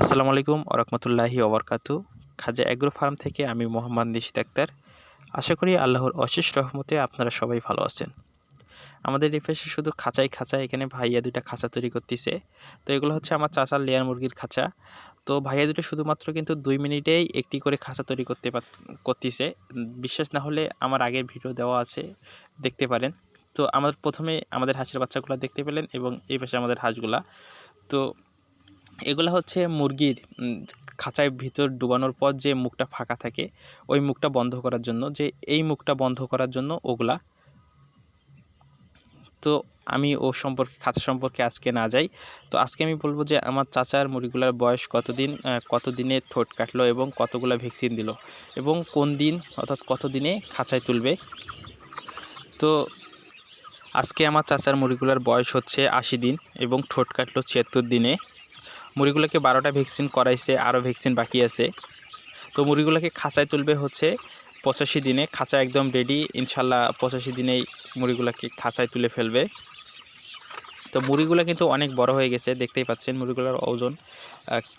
আসসালামু আলাইকুম ওরহমতুল্লাহি ওবরকাতু খাজা অ্যাগ্রো ফার্ম থেকে আমি মোহাম্মদ নিশিত আক্তার। আশা করি আল্লাহর অশেষ রহমতে আপনারা সবাই ভালো আছেন। আমাদের পাশে শুধু খাঁচাই খাঁচা, এখানে ভাইয়া দুইটা খাঁচা তৈরি করতেছে। তো এগুলো হচ্ছে আমার চাচার লেয়ার মুরগির খাঁচা। তো ভাইয়া দুটো শুধুমাত্র কিন্তু দুই মিনিটেই একটি করে খাঁচা তৈরি করতে করতেছে। বিশ্বাস না হলে আমার আগের ভিডিও দেওয়া আছে, দেখতে পারেন। তো আমাদের প্রথমে আমাদের হাঁসের বাচ্চাগুলো দেখতে পেলেন এবং এই পাশে আমাদের হাঁসগুলা। তো এগুলো হচ্ছে মুরগির খাঁচায় ভিতর ডুবানোর পর যে মুখটা ফাঁকা থাকে, ওই মুখটা বন্ধ করার জন্য, যে এই মুখটা বন্ধ করার জন্য ওগুলা। তো আমি ও সম্পর্কে, খাঁচা সম্পর্কে আজকে না যাই। তো আজকে আমি বলব যে আমার চাচার মুরগিগুলোর বয়স কতদিন কতদিনে ঠোঁট কাটলো এবং কতগুলো ভ্যাকসিন দিল এবং কোন দিন, অর্থাৎ কত দিনে খাঁচায় তুলবে। তো আজকে আমার চাচার মুরগিগুলোর বয়স হচ্ছে আশি দিন এবং ঠোঁট কাটলো ছিয়াত্তর দিনে। মুরগিগুলোকে বারোটা ভ্যাকসিন করাইছে, আরও ভ্যাকসিন বাকি আছে। তো মুরগিগুলোকে খাঁচায় তুলবে হচ্ছে পঁচাশি দিনে, খাঁচা একদম রেডি ইনশাল্লাহ পঁচাশি দিনেই মুরগিগুলোকে খাঁচায় তুলে ফেলবে। তো মুরগিগুলো কিন্তু অনেক বড় হয়ে গেছে, দেখতেই পাচ্ছেন মুরগিগুলোর ওজন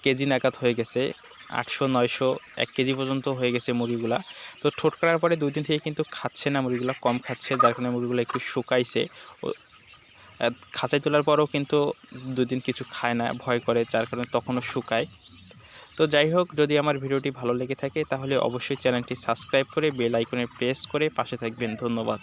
কেজি নাগাদ হয়ে গেছে, আটশো, নয়শো, এক কেজি পর্যন্ত হয়ে গেছে মুরগিগুলা। তো ঠোঁট কাটার পরে দুই দিন থেকে কিন্তু খাচ্ছে না মুরগিগুলো, কম খাচ্ছে, যার কারণে মুরগিগুলো একটু শুকাইছে। খাঁচায় তোলার পরও কিন্তু দুই দিন কিছু খায় না, ভয় করে, যার কারণে তখনও শুকায়। তো যাই হোক, যদি আমার ভিডিওটি ভালো লেগে থাকে, তাহলে অবশ্যই চ্যানেলটি সাবস্ক্রাইব করে বেল আইকনে প্রেস করে পাশে থাকবেন। ধন্যবাদ।